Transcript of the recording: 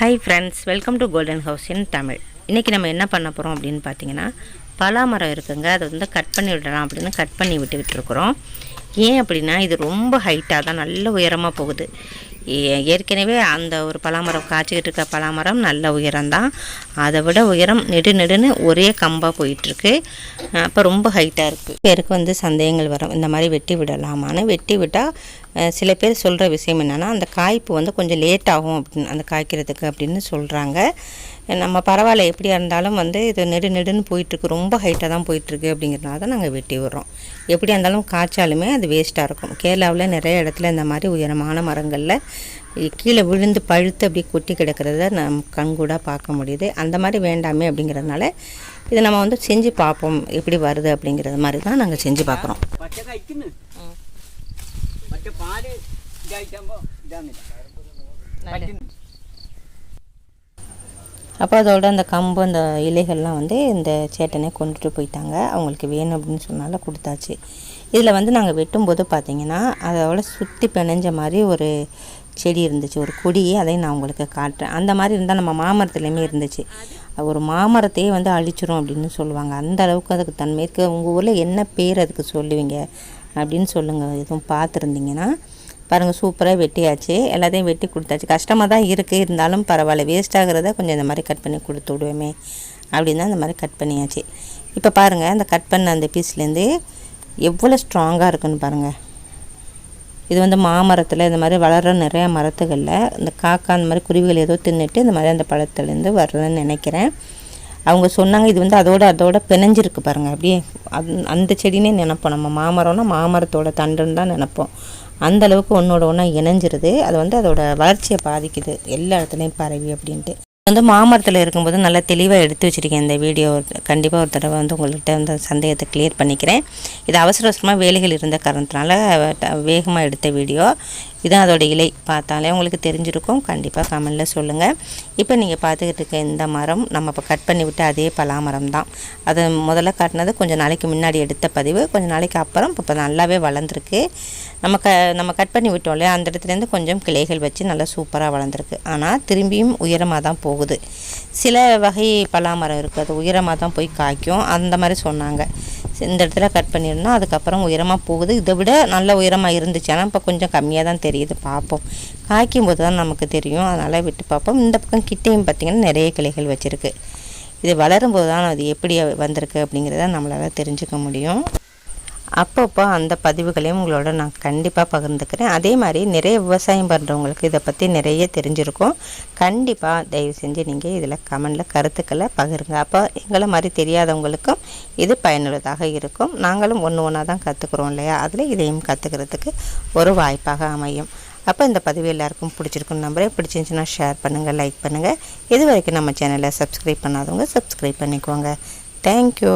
Hi friends welcome to golden house in Tamil இன்றைக்கி நம்ம என்ன பண்ண போகிறோம் அப்படின்னு பார்த்தீங்கன்னா பலாமரம் இருக்குங்க. அதை வந்து கட் பண்ணி விடலாம் அப்படின்னு கட் பண்ணி விட்டுக்கிட்டு இருக்கிறோம். ஏன் அப்படின்னா இது ரொம்ப ஹைட்டாக தான் நல்ல உயரமாக போகுது. ஏற்கனவே அந்த ஒரு பலாமரம் காய்ச்சிக்கிட்டு இருக்க பலாமரம் நல்ல உயரம்தான். அதை விட உயரம் நெடு நெடுன்னு ஒரே கம்பாக போயிட்டுருக்கு. அப்போ ரொம்ப ஹைட்டாக இருக்குது பேருக்கு வந்து சந்தேகங்கள் வரும். இந்த மாதிரி வெட்டி விடலாமான்னு. வெட்டி விட்டால் சில பேர் சொல்கிற விஷயம் என்னென்னா அந்த காய்ப்பு வந்து கொஞ்சம் லேட் ஆகும் அப்படின்னு அந்த காய்க்கிறதுக்கு அப்படின்னு சொல்கிறாங்க நம்ம பரவாயில்ல எப்படியா இருந்தாலும் வந்து இது நெடு நெடுன்னு போயிட்டுருக்கு. ரொம்ப ஹைட்டாக தான் போயிட்டுருக்கு அப்படிங்கிறனால தான் நாங்கள் வெட்டி விடுறோம். எப்படியா இருந்தாலும் காய்ச்சாலுமே அது வேஸ்ட்டாக இருக்கும். கேரளாவில் நிறைய இடத்துல இந்த மாதிரி உயரமான மரங்களில் கீழே விழுந்து பழுத்து அப்படியே கொட்டி கிடக்கிறத நம் கண்கூடாக பார்க்க முடியுது. அந்த மாதிரி வேண்டாமே அப்படிங்கிறதுனால இதை நம்ம வந்து செஞ்சு பார்ப்போம். எப்படி வருது அப்படிங்கிறது மாதிரி தான் நாங்கள் செஞ்சு பார்க்குறோம். அப்போ அதோட அந்த கம்பு அந்த இலைகள்லாம் வந்து இந்த சேட்டனே கொண்டுட்டு போயிட்டாங்க. அவங்களுக்கு வேணும் அப்படின்னு சொன்னால கொடுத்தாச்சு. இதில் வந்து நாங்கள் வெட்டும்போது பார்த்தீங்கன்னா அதோட சுற்றி பிணைஞ்ச மாதிரி ஒரு செடி இருந்துச்சு ஒரு கொடி. அதையும் நான் உங்களுக்கு காட்டுறேன். அந்த மாதிரி இருந்தால் நம்ம மாமரத்துலேயுமே இருந்துச்சு. ஒரு மாமரத்தையே வந்து அழிச்சிரும் அப்படின்னு சொல்லுவாங்க. அந்த அளவுக்கு அதுக்கு தன்மை இருக்குது உங்கள் ஊரில் என்ன பேர் அதுக்கு சொல்லுவீங்க? அப்படின்னு சொல்லுங்கள் எதுவும் பார்த்துருந்தீங்கன்னா பாருங்கள் சூப்பராக வெட்டியாச்சு. எல்லாத்தையும் வெட்டி கொடுத்தாச்சு. கஷ்டமாக தான் இருக்குது இருந்தாலும் பரவாயில்ல. வேஸ்ட் ஆகிறத கொஞ்சம் இந்த மாதிரி கட் பண்ணி கொடுத்து விடுவேமே. அப்படின்னு தான் இந்த மாதிரி கட் பண்ணியாச்சு. இப்போ பாருங்கள் அந்த கட் பண்ண அந்த பீஸ்லேருந்து எவ்வளோ ஸ்ட்ராங்காக இருக்குன்னு பாருங்கள் இது வந்து மாமரத்தில் இந்த மாதிரி வளர்கிற நிறைய மரத்துகளில் இந்த காக்கா அந்த மாதிரி குருவிகள் ஏதோ தின்னுட்டு இந்த மாதிரி அந்த பழத்துலேருந்து வர்றதுன்னு நினைக்கிறேன். அவங்க சொன்னாங்க இது வந்து அதோட அதோட பிணைஞ்சிருக்கு பாருங்கள் அப்படியே அந் அந்த செடினே நினைப்போம் நம்ம. மாமரம்னா மாமரத்தோட தண்டுன்னு தான் நினைப்போம். அந்த அளவுக்கு ஒன்றோட ஒன்றா இணைஞ்சிருது. அது வந்து அதோட வளர்ச்சியை பாதிக்குது. எல்லா இடத்துலையும் பரவி அப்படின்ட்டு. வந்து மாமரத்தில் இருக்கும்போது நல்லா தெளிவாக எடுத்து வச்சுருக்கேன் இந்த வீடியோ. கண்டிப்பாக ஒரு தடவை வந்து உங்கள்கிட்ட வந்து அந்த சந்தேகத்தை கிளியர் பண்ணிக்கிறேன். இது அவசர அவசரமாக வேலைகள் இருந்த காரணத்தினால வேகமாக எடுத்த வீடியோ. இதுதான் அதோட இலை. பார்த்தாலே உங்களுக்கு தெரிஞ்சிருக்கும். கண்டிப்பாக கமெண்டில் சொல்லுங்கள் இப்போ நீங்கள் பார்த்துக்கிட்டு இருக்க இந்த மரம் நம்ம இப்போ கட் பண்ணி விட்டு அதே பலாமரம் தான். அது முதல்ல காட்டினது கொஞ்சம் நாளைக்கு முன்னாடி எடுத்த பதிவு. கொஞ்சம் நாளைக்கு அப்புறம் இப்போ நல்லாவே வளர்ந்துருக்கு. நம்ம க நம்ம கட் பண்ணி விட்டோம் இல்லையா? அந்த இடத்துலேருந்து கொஞ்சம் கிளைகள் வச்சு நல்லா சூப்பராக வளர்ந்துருக்கு. ஆனால் திரும்பியும் உயரமாக தான் போகுது. சில வகை பலாமரம் இருக்குது அது உயரமாக தான் போய் காய்க்கும். அந்த மாதிரி சொன்னாங்க. இந்த இடத்துல கட் பண்ணியிருந்தோம் அதுக்கப்புறம் உயரமாக போகுது. இதை விட நல்ல உயரமாக இருந்துச்சு. ஆனால் இப்போ கொஞ்சம் கம்மியாக தான் தெரியுது. பார்ப்போம் காய்க்கும் போது தான் நமக்கு தெரியும். அதனால் விட்டு பார்ப்போம் இந்த பக்கம் கிட்டையும் பார்த்திங்கன்னா நிறைய கிளைகள் வச்சுருக்கு. இது வளரும்போது தான் அது எப்படி வந்திருக்கு அப்படிங்கிறத நம்மளால் தெரிஞ்சுக்க முடியும். அப்பப்போ அந்த பதிவுகளையும் உங்களோட நான் கண்டிப்பாக பகிர்ந்துக்கிறேன். அதே மாதிரி நிறைய விவசாயம் பண்ணுறவங்களுக்கு இதை பற்றி நிறைய தெரிஞ்சிருக்கும். கண்டிப்பாக தயவு செஞ்சு நீங்கள் இதில் கமெண்டில் கருத்துக்களை பகிருங்க. அப்போ எங்களை மாதிரி தெரியாதவங்களுக்கும் இது பயனுள்ளதாக இருக்கும். நாங்களும் ஒன்று ஒன்றா தான் கற்றுக்குறோம் இல்லையா? அதில் இதையும் கற்றுக்கிறதுக்கு ஒரு வாய்ப்பாக அமையும். அப்போ இந்த பதிவு எல்லாருக்கும் பிடிச்சிருக்குன்னு நம்பரே பிடிச்சிருந்துச்சுன்னா ஷேர் பண்ணுங்கள் லைக் பண்ணுங்கள் இது வரைக்கும் நம்ம சேனலை சப்ஸ்கிரைப் பண்ணாதவங்க சப்ஸ்கிரைப் பண்ணிக்கோங்க. தேங்க்யூ